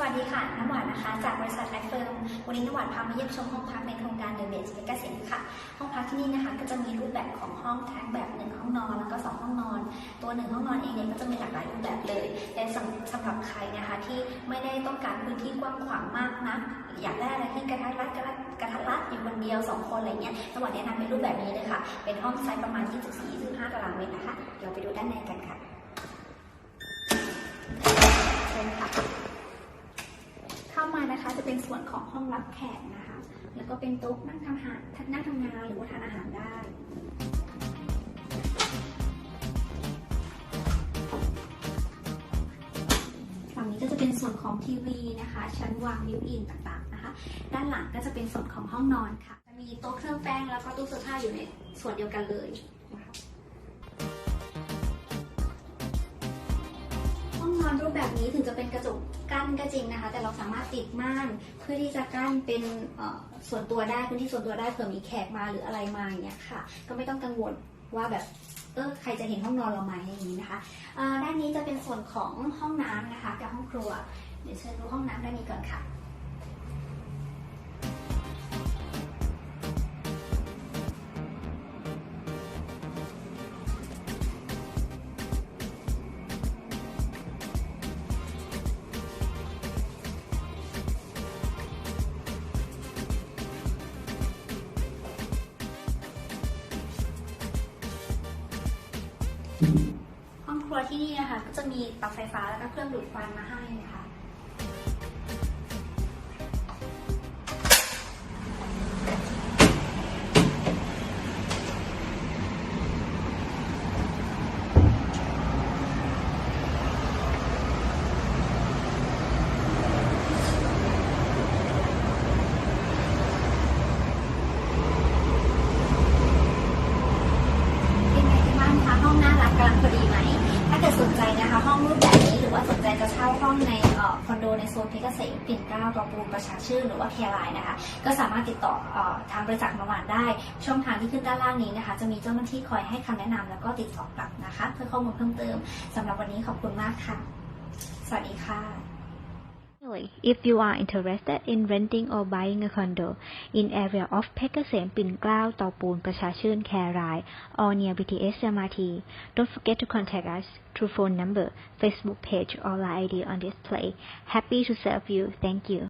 สวัสดีค่ะ น้ำหวานนะคะ จากบริษัทไลฟ์เฟิร์ม วันนี้น้ำหวานพามาเยี่ยมชมห้องพักในโครงการเดอะเบสเกษตรค่ะ ห้องพักที่นี่นะคะก็จะมีรูปแบบของห้องทั้งแบบหนึ่งห้องนอนแล้วก็สองห้องนอน ตัวหนึ่งห้องนอนเองเนี่ยก็จะมีหลากหลายรูปแบบเลยแต่สำหรับใครนะคะที่ไม่ได้ต้องการพื้นที่กว้างขวางมากนะอยากได้อะไรที่กระทัดรัดกระทัดกระทัดรัดอยู่คนเดียวสองคนอะไรเงี้ยน้ำหวานแนะนำเป็นรูปแบบนี้เลยค่ะ เป็นห้องไซส์ประมาณ 24-25 ตารางเมตรนะคะ เราไปดูด้านในกันค่ะ มานะคะจะเป็นส่วนของห้องรับแขกนะคะ แล้วก็เป็นโต๊ะนั่งทำอาหารนั่งทำงานหรือว่าทานอาหารได้ฝั่งนี้ก็จะเป็นส่วนของทีวีนะคะ ชั้นวางวิวอินต่างๆนะคะ ด้านหลังก็จะเป็นส่วนของห้องนอนค่ะจะมีโต๊ะเครื่องแป้งแล้วก็ตู้เสื้อผ้าอยู่ในส่วนเดียวกันเลย อนรูปแบบนี้ถึงจะเป็นกระจกกั้นก็จริงนะคะ แต่เราสามารถติดม่านเพื่อที่จะกั้นเป็นส่วนตัวได้พื้นที่ส่วนตัวได้เผื่อมีแขกมาหรืออะไรมาอย่างเงี้ยค่ะ ก็ไม่ต้องกังวลว่าแบบเออใครจะเห็นห้องนอนเราไหมอย่างนี้นะคะด้านนี้จะเป็นส่วนของห้องน้ำนะคะ กับห้องครัว เดี๋ยวเชิญดูห้องน้ำด้านนี้ก่อนค่ะ ห้องครัวที่นี่นะคะก็จะมีเตาไฟฟ้าแล้วก็เครื่องดูดควันมาให้นะคะ ลังพอดีไหม ถ้าเกิดสนใจนะคะห้องรูปแบบนี้หรือว่าสนใจจะเช่าห้องในออคอนโดในโซนเพชรเกษมปิ่นเกล้าตอปูนประชาชื่นหรือว่าเคร์ไลน์นะคะ ก็สามารถติดต่อออทางบริษัทมาหวานได้ ช่องทางที่ขึ้นด้านล่างนี้นะคะ จะมีเจ้าหน้าที่คอยให้คำแนะนำแล้วก็ติดต่อกลับนะคะ เพื่อข้อมูลเพิ่มเติมสำหรับวันนี้ขอบคุณมากค่ะ สวัสดีค่ะ If you are interested in renting or buying a condo in area of Pekasem, Pinglao, Taupun, Prachachun, Kharai, or near BTS MRT, don't forget to contact us through phone number, Facebook page, or line ID on display. Happy to serve you. Thank you.